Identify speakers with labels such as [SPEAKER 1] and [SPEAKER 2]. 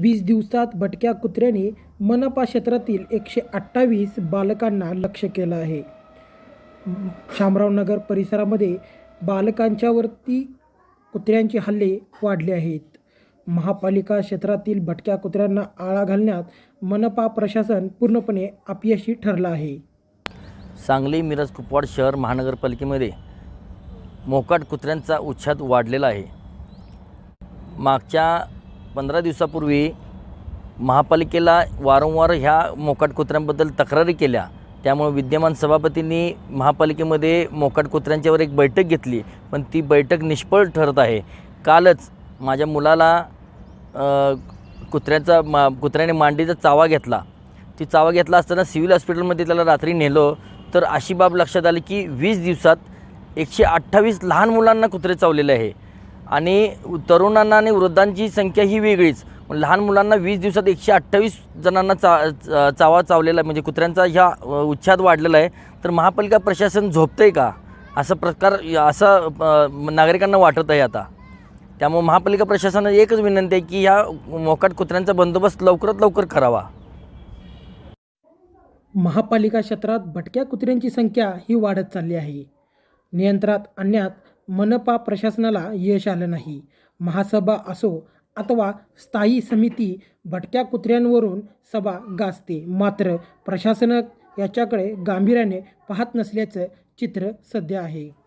[SPEAKER 1] वीस दिवसात भटक्या कुत्र्याने मनपा क्षेत्रातील एकशे अठ्ठावीस बालकांना लक्ष केलं आहे. शामराव नगर परिसरामध्ये बालकांच्यावरती कुत्र्यांचे हल्ले वाढले आहेत. महापालिका क्षेत्रातील भटक्या कुत्र्यांना आळा घालण्यात मनपा प्रशासन पूर्णपणे अपयशी ठरलं आहे.
[SPEAKER 2] सांगली मिरज कुपवाड शहर महानगरपालिकेमध्ये मोकाट कुत्र्यांचा उच्छाद वाढलेला आहे. मागच्या पंधरा दिवसापूर्वी महापालिकेला वारंवार ह्या मोकाट कुत्र्यांबद्दल तक्रारी केल्या. त्यामुळे विद्यमान सभापतींनी महापालिकेमध्ये मोकाट कुत्र्यांच्यावर एक बैठक घेतली. पण ती बैठक निष्फळ ठरत आहे. कालच माझ्या मुलाला कुत्र्याचा मा कुत्र्याने मांडीचा चावा घेतला. ती चावा घेतला असताना सिव्हिल हॉस्पिटलमध्ये त्याला रात्री नेलो. तर अशी बाब लक्षात आली की वीस दिवसात एकशे अठ्ठावीस लहान मुलांना कुत्रे चावलेले आहे. आणि तरुणांना आणि वृद्धांची संख्या ही वेगळीच. लहान मुलांना वीस दिवसात एकशे अठ्ठावीस जणांना चा चावा चावलेला आहे म्हणजे कुत्र्यांचा ह्या उच्छाद वाढलेला आहे. तर महापालिका प्रशासन झोपतं आहे का? असा प्रकार असं नागरिकांना वाटत आहे आता. त्यामुळे महापालिका प्रशासनाला एकच विनंती आहे की ह्या मोकाट कुत्र्यांचा बंदोबस्त लवकरात लवकर करावा.
[SPEAKER 1] महापालिका क्षेत्रात भटक्या कुत्र्यांची संख्या ही वाढत चालली आहे. नियंत्रणात आणण्यात मनपा प्रशासनाला यश आलं नाही. महासभा असो अथवा स्थायी समिती भटक्या कुत्र्यांवरून सभा गाजते. मात्र प्रशासन याच्याकडे गांभीर्याने पाहत नसल्याचं चित्र सध्या आहे.